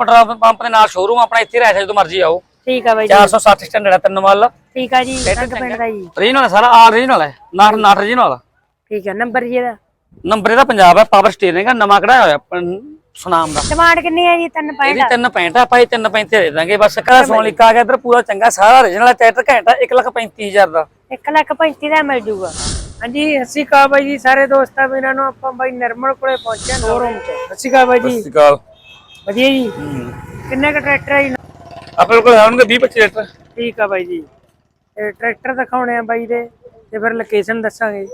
Petrol pump ਦੇ ਨਾਲ showroom ਆਪਣਾ ਇੱਥੇ ਰਹਿ ਜਦੋਂ ਮਰਜ਼ੀ ਆਓ। ਠੀਕ ਆ ਬਾਈ ਜੀ। 460 ਸਟੈਂਡਰਡ ਹੈ ਤਿੰਨ ਮੱਲ। ਠੀਕ ਆ ਜੀ ਰੰਗ ਪਿੰਡ ਦਾ ਜੀ। ਰੀਜਨਲ ਹੈ ਸਾਰਾ ਆਲ ਰੀਜਨਲ ਹੈ ਨਾਟ ਨਾਟ ਰੀਜਨਲ ਠੀਕ ਆ ਨੰਬਰ ਜੀ ਇਹਦਾ। ਨੰਬਰ ਇਹਦਾ ਪੰਜਾਬ ਹੈ ਪਾਵਰ ਸਟੀਅਰਿੰਗ ਹੈ ਨਵਾਂ ਕਢਾਇਆ ਹੋਇਆ ਆਪਾਂ ਸੁਨਾਮ ਦਾ। ਡਿਮਾਂਡ ਕਿੰਨੀ ਹੈ ਜੀ ਤਿੰਨ ਇਹਦੀ ਪੈਂਟ ਤਿੰਨ ਪੈਂਟ ਆ ਭਾਈ ਤਿੰਨ ਪੈਂਟ ਦੇ ਦਾਂਗੇ ਬਸ ਕਾ ਸੋਨਲਿਕਾ ਆ ਗਿਆ ਇਧਰ ਪੂਰਾ ਚੰਗਾ ਸਾਰਾ ਰੀਜਨਲ ਹੈ ਟਰੈਕਟਰ ਘੰਟਾ 135000 ਦਾ। 1 ਲੱਖ 35 ਦਾ ਮਿਲ ਜੂਗਾ। ਹਾਂਜੀ ਅਸੀਂ ਕਾ ਬਾਈ ਜੀ ਸਾਰੇ ਦੋਸਤਾਂ ਵੀਰਾਂ ਨੂੰ ਆਪਾਂ ਬਾਈ ਨਿਰਮਲ ਕੋਲੇ ਪਹੁੰਚੇ ਸ਼ੋਰੂਮ 'ਚ। ਅਸੀਂ ਕਾ ਬਾਈ ਜੀ ਸਿਕਾਲ ਵਧੀਆ ਜੀ। ਕਿੰਨੇ ਕ ਟਰੈਕਟਰ ਹੈ ਜੀ? ਆਪਣੇ ਕੋਲ ਹੋਣਗੇ 20 25 ਟਰੈਕਟਰ। ਠੀਕ ਆ ਬਾਈ ਜੀ। ਇਹ ਟਰੈਕਟਰ ਦਿਖਾਉਣੇ ਆ ਬਾਈ ਦੇ ਤੇ ਫਿਰ ਲੋਕੇਸ਼ਨ ਦੱਸਾਂਗੇ।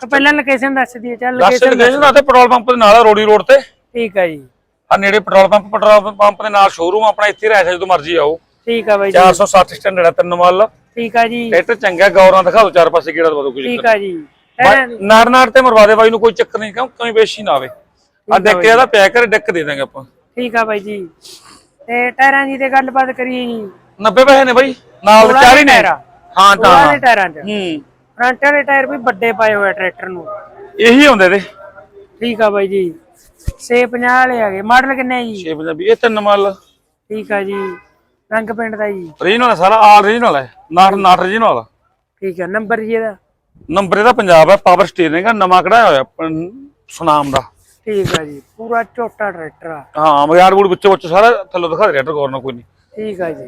ਤਾਂ ਪਹਿਲਾਂ ਲੋਕੇਸ਼ਨ ਦੱਸ ਦਈਏ ਚੱਲ ਲੋਕੇਸ਼ਨ ਲੋਕੇਸ਼ਨ ਦਾ ਤੇ ਪੈਟਰੋਲ ਪੰਪ ਦੇ ਨਾਲ ਆ, ਰੋੜੀ ਰੋਡ ਤੇ। ਠੀਕ ਆ ਜੀ। ਆ ਨੇੜੇ ਪੈਟਰੋਲ ਪੰਪ ਪੈਟਰੋਲ ਪੰਪ ਦੇ ਨਾਲ ਸ਼ੋਰੂਮ ਆਪਣਾ ਇੱਥੇ ਰਹਿ ਜਦੋਂ ਮਰਜ਼ੀ ਆਓ। ਠੀਕ ਆ ਬਾਈ ਜੀ। 460 ਸਟੈਂਡਰਡ ਹੈ ਤਿੰਨ ਮੱਲ। ਠੀਕ ਆ ਜੀ। ਟਰੈਕਟਰ ਚੰਗਾ ਗੌਰਾਂ ਦਿਖਾ ਦਿਓ ਚਾਰ ਪਾਸੇ ਕਿਹੜਾ ਦਵਾ ਦੋ ਕੁਝ ਠੀਕ ਆ ਜੀ। ਦੀ- ਨਾੜ ਨਾੜ ਤੇ ਮਰਵਾ ਦੇ ਬਾਈ ਨੂੰ ਕੋਈ ਚੱਕਰ ਨਹੀਂ ਕਿਉਂ? ਕੋਈ ਬੇਸ਼ੀ ਨਾ ਆਵੇ। ਆ ਡੈਕ ਇਹਦਾ ਪਿਆ ਕਰ ਡੈਕ ਦੇ ਦਾਂਗੇ ਆਪਾਂ। ਠੀਕ ਆ ਬਾਈ ਜੀ। ਤੇ ਟਾਇਰਾਂ ਦੀ ਤੇ ਗੱਲਬਾਤ ਕਰੀਏ ਜੀ। 90 ਪੈਸੇ ਨੇ ਬਾਈ। ਨਾਲ ਦੇ ਚਾਰ ਹੀ ਨੇ। ਟਾਇਰ। ਆ। ਹਾਂ ਉਹਨਾਂ ਤਾਂ ਦੇ ਟਾਇਰਾਂ 'ਚ। ਹੂੰ। ਫਰੰਟ ਵਾਲੇ ਟਾਇਰ ਵੀ ਵੱਡੇ ਪਾਏ ਹੋਏ ਆ ਟਰੈਕਟਰ ਨੂੰ। ਇਹੀ ਹੁੰਦੇ ਦੇ ਠੀਕ ਆ ਬਾਈ ਜੀ। 650 ਵਾਲੇ ਆ ਗਏ। ਮਾਡਲ ਕਿੰਨੇ ਆ ਜੀ? 6 ਪੰਜਾਬੀ ਇਹ ਤਿੰਨ ਮੱਲ ਠੀਕ ਆ ਜੀ। ਰੰਗ ਪਿੰਡ ਦਾ ਜੀ। ਰੀਜਨਲ ਹੈ ਸਾਰਾ। ਆਲ ਰੀਜਨਲ ਹੈ ਨਾਟ ਨਾਟ ਰੀਜਨਲ ਠੀਕ ਆ। ਨੰਬਰ ਜੀ ਇਹਦਾ। ਨੰਬਰ ਇਹਦਾ ਪੰਜਾਬ ਹੈ ਪਾਵਰ ਸਟੀਅਰਿੰਗ ਹੈ ਨਵਾਂ ਕਢਾਇਆ ਹੋਇਆ। ਸੁਨਾਮ ਦਾ। ਠੀਕ ਆ ਜੀ ਪੂਰਾ ਝੋਟਾ ਟਰੈਕਟਰ ਆ। ਹਾਂ ਮਗਿਆੜ ਬੂੜ ਵਿੱਚੋਂ ਵਿੱਚ ਸਾਰਾ ਥੱਲੋਂ ਦਿਖਾ ਦੇ ਰੈਟਰ ਗੌਰ ਕੋਈ ਨਹੀਂ। ਠੀਕ ਆ ਜੀ।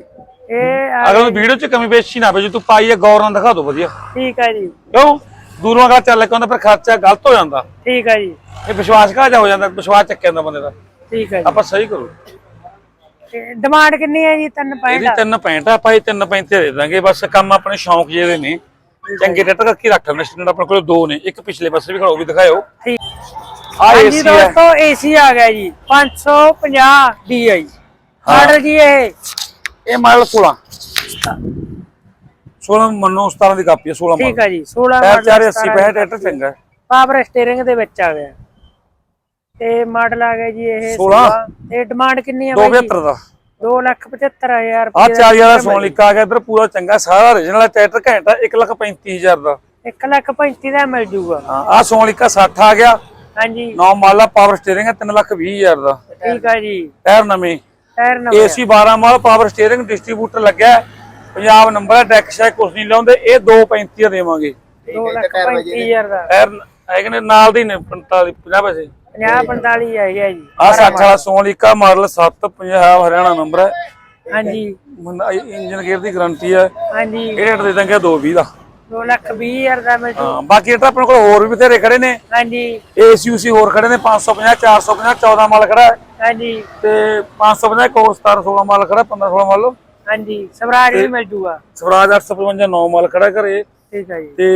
ਇਹ ਆ- ਅਗਰ ਵੀਡੀਓ 'ਚ ਕਮੀ ਬੇਸ਼ੀ ਨਾ ਜੇ ਤੂੰ ਪਾਈ ਹੈ ਗੌਰ ਨਾਲ ਦਿਖਾ ਦੋ ਵਧੀਆ। ਠੀਕ ਆ ਜੀ। ਕਿਉਂ? ਦੂਰੋਂ ਅਗਲਾ ਚੱਲ ਕੇ ਆਉਂਦਾ ਫਿਰ ਖਰਚਾ ਗਲਤ ਹੋ ਜਾਂਦਾ। ਠੀਕ ਆ ਜੀ। ਇਹ ਵਿਸ਼ਵਾਸ ਘਾਜਾ ਹੋ ਜਾਂਦਾ? ਵਿਸ਼ਵਾਸ ਚੱਕਿਆ ਜਾਂਦਾ ਬੰਦੇ ਦਾ। ਠੀਕ ਆ ਜੀ। ਆਪਾਂ ਸਹੀ ਕਰੋ। ਡਿਮਾਂਡ ਕਿੰਨੀ ਹੈ ਜੀ? ਤਿੰਨ ਇਹਦੀ ਆ। ਆਪਾਂ ਇਹ ਦੇ ਦਾਂਗੇ। ਬਸ ਕੰਮ ਆਪਣੇ ਸ਼ੌਂਕ ਜਿਹੇ ਨੇ। ਚੰਗੇ ਰੇਟਰ ਕਰਕੇ ਰੱਖ ਲੈਣੇ। ਸਟੈਂਡ ਆਪਣੇ ਕੋਲ ਦੋ ਨੇ। ਇੱਕ ਪਿਛਲੇ ਪਾਸੇ ਵੀ ਖੜਾ ਉਹ ਵੀ ਦਿਖਾਇਓ। ਠੀਕ। ਹਾਂਜੀ ਏਸੀ ਹੈ। ਦੋਸਤੋ ਏਸੀ ਆ ਗਿਆ ਜੀ। 550 DI ਮਾਡਲ ਜੀ। ਇਹ। ਇਹ ਮਾਡਲ 16 16 ਮੰਨੋ 17 ਦੀ ਕਾਪੀ ਹੈ 16 ਠੀਕ ਮਾਡਲ ਆ ਜੀ 16 ਟਾਇਰ ਮਾਡਲ 4 80 ਪੈਸੇ ਟਰੈਕਟਰ ਚੰਗਾ। ਹੈ। ਪਾਵਰ ਸਟੀਅਰਿੰਗ ਦੇ ਵਿੱਚ ਆ ਗਿਆ। ਤੇ ਮਾਡਲ ਆ ਗਿਆ ਜੀ ਇਹ 16 ਤੇ ਡਿਮਾਂਡ ਕਿੰਨੀ ਹੈ ਬਾਈ ਜੀ? 275 ਦਾ। 2 ਲੱਖ 75000 ਆ ਰੁਪਏ 40 ਵਾਲਾ ਸੋਨਲਿਕਾ ਆ ਗਿਆ ਇਧਰ ਪੂਰਾ ਚੰਗਾ ਸਾਰਾ origignal ਹੈ ਟਰੈਕਟਰ ਘੰਟਾ 135000 ਦਾ। 1 ਲੱਖ 35 ਦਾ ਮਿਲ ਜੂਗਾ। ਹਾਂ ਆ ਸੋਨਲਿਕਾ 60 ਆ ਗਿਆ। ਹਾਂਜੀ। ਨੌ ਮਾਲਾ ਪਾਵਰ ਸਟੀਅਰਿੰਗ ਹੈ 3 ਲੱਖ 20000 ਦਾ। ਠੀਕ ਆ ਜੀ। ਟਾਇਰ ਨਵੇਂ। ਟਾਇਰ ਨੰਬਰ ਏਸੀ 12 ਮਾਲ ਪਾਵਰ ਸਟੀਅਰਿੰਗ ਡਿਸਟ੍ਰੀਬਿਊਟਰ ਲੱਗਿਆ ਹੈ। ਪੰਜਾਬ ਨੰਬਰ ਹੈ ਡੈਕ ਸ਼ੈਕ ਕੁਛ ਨਹੀਂ ਲਾਉਂਦੇ ਇਹ 235 ਦਾ ਦੇਵਾਂਗੇ 2 ਲੱਖ 35000 ਦਾ। ਟਾਇਰ ਹੈਗੇ ਨੇ ਨਾਲ ਦੇ ਨੇ 45 50 ਪੈਸੇ। 50 45 ਹੈ ਗਿਆ ਜੀ ਆ 60 ਵਾਲਾ ਸੋਨਲਿਕਾ ਮਾਡਲ 750 ਹਰਿਆਣਾ ਨੰਬਰ ਹੈ। ਹਾਂਜੀ। ਇੰਜਨ ਗੇਅਰ ਦੀ ਗਾਰੰਟੀ ਹੈ। ਹਾਂਜੀ। ਇਹ ਰੇਟ ਦੇ ਦਾਂਗੇ 220 ਦਾ। 2 ਲੱਖ 20000 ਦਾ ਮਿਲ ਜੂ ਹਾਂ ਬਾਕੀ ਰੇਟ ਆਪਣੇ ਕੋਲ ਹੋਰ ਵੀ ਬਥੇਰੇ ਖੜੇ ਨੇ। ਹਾਂਜੀ। ਏਸੀਯੂਸੀ ਹੋਰ ਖੜੇ ਨੇ 550 450 14 ਮਾਲ ਖੜਾ। ਹੈ ਹਾਂਜੀ। ਤੇ 550 ਕੋ 17 16 ਮਾਲ ਖੜਾ 15 16 ਮਾਲ ਹਾਂਜੀ ਸਵਰਾਜ ਵੀ ਮਿਲ ਜੂਗਾ। ਸਵਰਾਜ 855 9 ਮਾਲ ਖੜਾ ਘਰੇ। ਠੀਕ ਹੈ ਜੀ। ਤੇ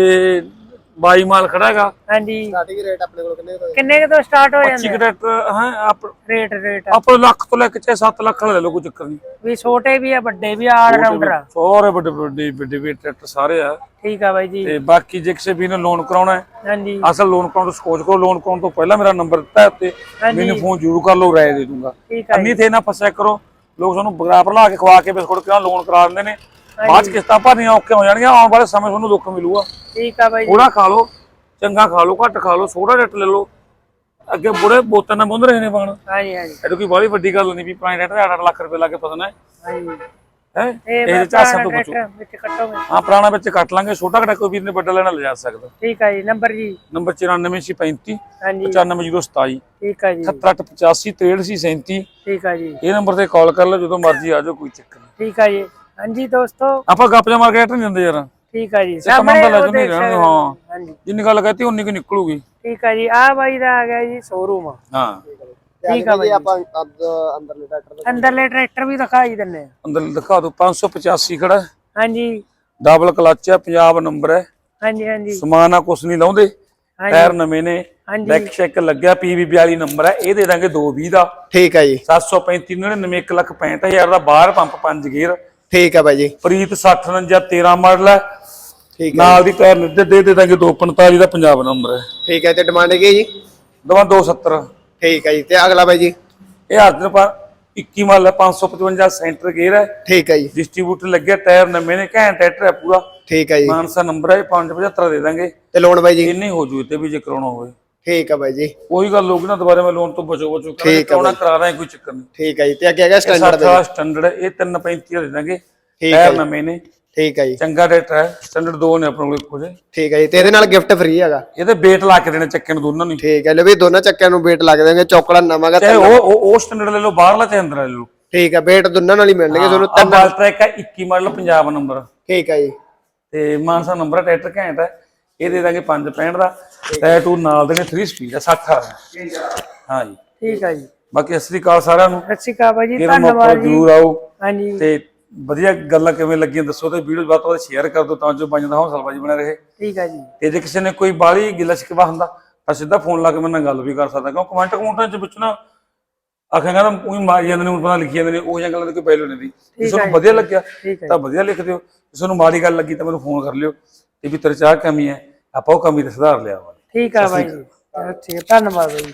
22 ਮਾਲ ਖੜਾ ਹੈਗਾ। ਹਾਂਜੀ। ਸਟਾਰਟਿੰਗ ਰੇਟ ਆਪਣੇ ਕੋਲ ਕਿੰਨੇ ਦਾ ਕਿੰਨੇ ਕੁ ਤੋਂ ਸਟਾਰਟ ਹੋ ਜਾਂਦੇ ਟਰੈਕਟਰ ਹਾਂ ਆਪ ਰੇਟ ਰੇਟ ਆਪਾਂ ਲੱਖ ਤੋਂ ਲੈ ਕੇ ਚਾਹੇ 7 ਲੱਖ ਵਾਲਾ ਲੈ ਲਓ ਕੋਈ ਚੱਕਰ ਨਹੀਂ। ਵੀ ਛੋਟੇ ਵੀ ਆ ਵੱਡੇ ਵੀ ਆਲ ਰਾਉਂਡਰ ਆ। ਸਾਰੇ ਵੱਡੇ ਵੱਡੇ ਵੱਡੇ ਵੀ ਟਰੈਕਟਰ ਸਾਰੇ ਆ। ਠੀਕ ਆ ਬਾਈ ਜੀ। ਤੇ ਬਾਕੀ ਜੇ ਕਿਸੇ ਵੀ ਨੇ ਲੋਨ ਕਰਾਉਣਾ ਹੈ ਹਾਂਜੀ। ਅਸਲ ਲੋਨ ਕਰਾਉਣ ਤੋਂ ਸਕੋਚ ਕਰੋ ਲੋਨ ਕਰਾਉਣ ਤੋਂ ਪਹਿਲਾਂ ਮੇਰਾ ਨੰਬਰ ਦਿੱਤਾ ਹੈ ਉੱਤੇ। ਮੈਨੂੰ ਫੋਨ ਜ਼ਰੂਰ ਕਰ ਲਓ ਰਾਏ ਦੇ ਦੂੰਗਾ। ਠੀਕ ਆ ਅੰਨੀ ਥੇ ਨਾ ਫਸਿਆ ਕਰੋ। ਲੋਕ ਸਾਨੂੰ ਬਰਾਬਰ ਲਾ ਕੇ ਖਵਾ ਕੇ ਬਿਸਕੁਟ ਕਿਉਂ ਲੋਨ ਕਰਾ ਦਿੰਦੇ ਨੇ? ਬਾਅਦ ਚ ਕਿਸ਼ਤਾਂ ਭਰਨੀਆਂ ਔਖੀਆਂ ਹੋ ਜਾਣਗੀਆਂ ਆਉਣ ਵਾਲੇ ਸਮੇਂ ਤੁਹਾਨੂੰ ਦੁੱਖ ਮਿਲੂਗਾ। ਠੀਕ ਆ ਬਾਈ ਜੀ। ਥੋੜਾ ਖਾ ਲਓ ਚੰਗਾ ਖਾ ਲਓ ਘੱਟ ਖਾ ਲਓ ਸੋਡਾ ਰੇਟ ਲੈ ਲਓ। ਅੱਗੇ ਬੁੜੇ ਨਾਲ ਬੁੰਦ ਰਹੇ ਨੇ ਪਾਣ। ਹਾਂਜੀ ਹਾਂਜੀ। ਇਹ ਕੋਈ ਬੜੀ ਵੱਡੀ ਗੱਲ ਨਹੀਂ ਵੀ ਪੁਰਾਣੇ ਰੇਟ ਤੇ 8 ਲੱਖ ਰੁਪਏ ਲਾ ਕੇ ਫਸਣਾ ਹੈ। ਹਾਂਜੀ। ਹੈ? ਇਹ ਸਭ ਤੋਂ ਪੁੱਛੋ ਵਿੱਚ ਕੱਟੋਗੇ। ਹਾਂ ਪੁਰਾਣਾ ਵਿੱਚ ਕੱਟ ਲਾਂਗੇ ਛੋਟਾ ਘਟਾ ਕੋਈ ਵੀਰ ਨੇ ਵੱਡਾ ਲੈਣਾ ਲਿਜਾ ਸਕਦਾ। ਠੀਕ ਆ ਜੀ ਨੰਬਰ ਜੀ। ਨੰਬਰ 94635 ਹਾਂਜੀ। 95027 ਠੀਕ ਆ ਜੀ। 7885 6337 ਠੀਕ ਆ ਜੀ। ਇਹ ਨੰਬਰ ਤੇ ਕਾਲ ਕਰ ਲਓ ਜਦੋਂ ਮਰਜ਼ੀ ਆ ਜਾਓ ਕੋਈ ਚੱਕਰ ਨਹੀਂ। ਠੀਕ ਆ ਜੀ। ਹਾਂਜੀ ਦੋਸਤੋ। ਆਪਾਂ ਗੱਪ ਜਾ ਮਾਰ ਕੇ ਨਹੀਂ ਦਿੰਦੇ ਯਾਰ। ਠੀਕ ਆ ਜੀ। ਇਹ ਤਾਂ ਸਾਹਮਣੇ ਲੈ ਉਹ ਜੋ ਨਹੀਂ ਦੇਖ ਰਹਿਣ ਸਕਦੇ ਹਾਂ। ਹੋ। ਹਾਂਜੀ। ਜਿੰਨੀ ਗੱਲ ਕਹਤੀ ਉਨੀ ਕੁ ਨਿਕਲੂਗੀ। ਠੀਕ ਆ ਜੀ। ਆ ਬਾਈ ਦਾ ਆ ਗਿਆ ਜੀ ਸ਼ੋਰੂਮ ਹਾਂ। ਠੀਕ ਆ ਬਾਈ ਆਪਾਂ ਅੱਧ ਅੰਦਰਲੇ ਟਰੈਕਟਰ ਦਾ ਅੰਦਰਲੇ ਟਰੈਕਟਰ ਵੀ ਦਿਖਾਈ ਦਿੰਨੇ ਆ। ਅੰਦਰ ਦਿਖਾ ਦਿਓ 585 ਖੜਾ ਹਾਂਜੀ। ਡਬਲ ਕਲਚ ਹੈ ਪੰਜਾਬ ਨੰਬਰ ਹੈ। ਹਾਂਜੀ ਹਾਂਜੀ। ਸਮਾਨ ਆ ਕੁਛ ਨਹੀਂ ਲਾਉਂਦੇ। ਟਾਇਰ ਨਵੇਂ ਨੇ। ਡੈਕ ਚੈੱਕ ਲੱਗਿਆ ਪੀਵੀ 42 ਨੰਬਰ ਹੈ। ਇਹ ਦੇ ਦਾਂਗੇ 220 ਦਾ। ਠੀਕ ਆ ਜੀ। 735 99 1 ਲੱਖ 65000 ਦਾ ਬਾਹਰ ਪੰਪ 5 ਗੇਅਰ ਠੀਕ ਆ ਬਾਈ ਜੀ। ਪ੍ਰੀਤ 6049 13 ਮਾਡਲ ਹੈ। ਠੀਕ ਆ ਨਾਲ ਦੀ ਟਾਇਰ ਨਿੱਦੇ ਦੇ ਦੇ ਦਾਂਗੇ 245 ਦਾ ਪੰਜਾਬ ਨੰਬਰ ਹੈ। ਠੀਕ ਹੈ ਤੇ ਡਿਮਾਂਡ ਹੈ ਜੀ? ਦਵਾ 270 ਠੀਕ ਹੈ ਜੀ ਤੇ ਅਗਲਾ ਬਾਈ ਜੀ? ਇਹ ਅਰਜਨ ਪਾ 21 ਮਾਡਲ ਹੈ 555 ਸੈਂਟਰ ਗੇਅਰ ਹੈ। ਠੀਕ ਹੈ ਜੀ। ਡਿਸਟ੍ਰੀਬਿਊਟਰ ਲੱਗਿਆ ਟਾਇਰ ਨਵੇਂ ਨੇ ਘੈਂਟ ਟਰੈਕਟਰ ਹੈ ਪੂਰਾ ਠੀਕ ਹੈ ਜੀ। ਮਾਨਸਾ ਨੰਬਰ ਹੈ 575 ਦੇ ਦਾਂਗੇ ਤੇ ਲੋਨ ਬਾਈ ਜੀ? ਇੰਨੇ ਹੋ ਜੂ ਤੇ ਵੀ ਜੇ ਕਰਾਉਣਾ ਹੋਵੇ। ਠੀਕ ਆ ਬਾਈ ਜੀ। ਉਹੀ ਗੱਲ ਹੋਊਗੀ ਨਾ ਦੁਬਾਰਾ ਮੈਂ ਲੋਨ ਤੋਂ ਬਚੋ ਬਚੋ। ਕਰਾਂਗੇ ਠੀਕ ਆ ਕਰਾਉਣਾ ਕਰਾ ਦਾਂ ਕੋਈ ਚੱਕਰ ਨਹੀਂ। ਠੀਕ ਆ ਜੀ ਤੇ ਅੱਗੇ ਹੈਗਾ ਸੱਤ ਸਟੈਂਡਰਡ ਦਾ ਸਟੈਂਡਰਡ ਇਹ 335 ਦੇ ਦਾਂਗੇ ਠੀਕ ਹੈ ਟਾਇਰ ਜੀ। ਨਵੇਂ ਨੇ। ਠੀਕ ਆ ਜੀ। ਚੰਗਾ ਰੇਟ ਹੈ ਸਟੈਂਡਰਡ ਦੋ ਨੇ ਆਪਣੇ ਕੋਲ ਇੱਕੋ ਜਿਹੇ। ਠੀਕ ਆ ਜੀ ਤੇ ਇਹਦੇ ਨਾਲ ਗਿਫਟ ਫ੍ਰੀ ਹੈਗਾ? ਇਹਦੇ ਬੇਟ ਲਾ ਕੇ ਦੇਣੇ ਚੱਕੇ ਨੂੰ ਦੋਨਾਂ ਨੂੰ ਹੀ। ਠੀਕ ਹੈ ਲੈ ਵੀ ਦੋਨਾਂ ਚੱਕਿਆਂ ਨੂੰ ਵੇਟ ਲੱਗ ਦੇਣਗੇ ਚੌਕੜਾ ਨਵਾਂਗਾ ਚਾਹੇ ਉਹ ਉਹ ਉਹ ਸਟੈਂਡਰਡ ਲੈ ਲਓ ਬਾਹਰਲਾ ਤੇ ਅੰਦਰ ਲੈ ਲਓ। ਠੀਕ ਆ ਵੇਟ ਦੋਨਾਂ ਨਾਲ ਹੀ ਮਿਲਣਗੇ ਤੁਹਾਨੂੰ ਆ ਬਾਲ ਟਰੈਕ ਹੈ 21 ਮਾਡਲ ਪੰਜਾਬ ਨੰਬਰ। ਠੀਕ ਆ ਜੀ। ਤੇ ਮਾਨਸਾ ਨੰਬਰ ਹੈ ਟਰੈਕਟਰ ਘੈਂਟ ਹੈ ਇਹ ਦੇ ਦਾਂਗੇ 565 ਦਾ ਟਾਇਰ ਟੂ ਨਾਲ ਦੇਣੇ 3 ਸਪੀਡ ਹੈ 60 ਆ ਹਾਂ ਜੀ। ਠੀਕ ਆ ਜੀ। ਬਾਕੀ ਸ੍ਰੀ ਅਕਾਲ ਸਾਰਿਆਂ ਨੂੰ। ਸਤਿ ਸ਼੍ਰੀ ਅਕਾਲ ਜੀ ਮੌਕਾ ਧੰਨਵਾਦ ਜੀ। ਜ਼ਰੂਰ ਆਓ ਹਾਂਜੀ ਤੇ ਵਧੀਆ ਗੱਲਾਂ ਕਿਵੇਂ ਲੱਗੀਆਂ ਦੱਸੋ ਤੇ ਵੀਡੀਓ ਵੱਧ ਤੋਂ ਵੱਧ ਸ਼ੇਅਰ ਕਰ ਦਿਓ ਤਾਂ ਜੋ ਬਾਈਆਂ ਦਾ ਹੌਸਲਾ ਬਾਜੀ ਬਣਾ ਰਹੇ। ਠੀਕ ਆ ਜੀ। ਤੇ ਜੇ ਕਿਸੇ ਨੇ ਕੋਈ ਬਾਲੀ ਗਿਲਾ ਸ਼ਿਕਵਾ ਹੁੰਦਾ ਤਾਂ ਸਿੱਧਾ ਫੋਨ ਲਾ ਕੇ ਮੇਰੇ ਨਾਲ ਗੱਲ ਵੀ ਕਰ ਸਕਦਾ। ਕਿਉਂ ਕਮੈਂਟ ਕਮੈਂਟਾਂ ਚ ਵਿੱਚ ਨਾ ਆਖਾਂ ਕਹਿੰਦਾ ਉਹੀ ਮਾਰੀ ਜਾਂਦੇ ਨੇ ਪਤਾ ਲਿਖੀ ਜਾਂਦੇ ਨੇ ਉਹ ਜਿਹੀਆਂ ਗੱਲਾਂ ਦੀ ਕੋਈ ਵੈਲਿਊ ਨਹੀਂ ਦੀ। ਜੇ ਤੁਹਾਨੂੰ ਵਧੀਆ ਲੱਗਿਆ ਤਾਂ ਵਧੀਆ ਲਿਖ ਦਿਓ। ਜੇ ਤੁਹਾਨੂੰ ਮਾੜੀ ਗੱਲ ਲੱਗੀ ਤਾਂ ਮੈਨੂੰ ਫੋਨ ਕਰ ਲਿਓ। ਤੇ ਵੀ ਤੇਰੇ ਚਾਹ ਕਮੀ ਹੈ ਆਪਾਂ ਉਹ ਕਮੀ ਤੇ ਸੁਧਾਰ ਲਿਆ ਵਾ ਠੀਕ ਆ ਬਾਈ ਜੀ। ਚਲੋ ਠੀਕ ਆ ਧੰਨਵਾਦ ਬਾਈ ਜੀ।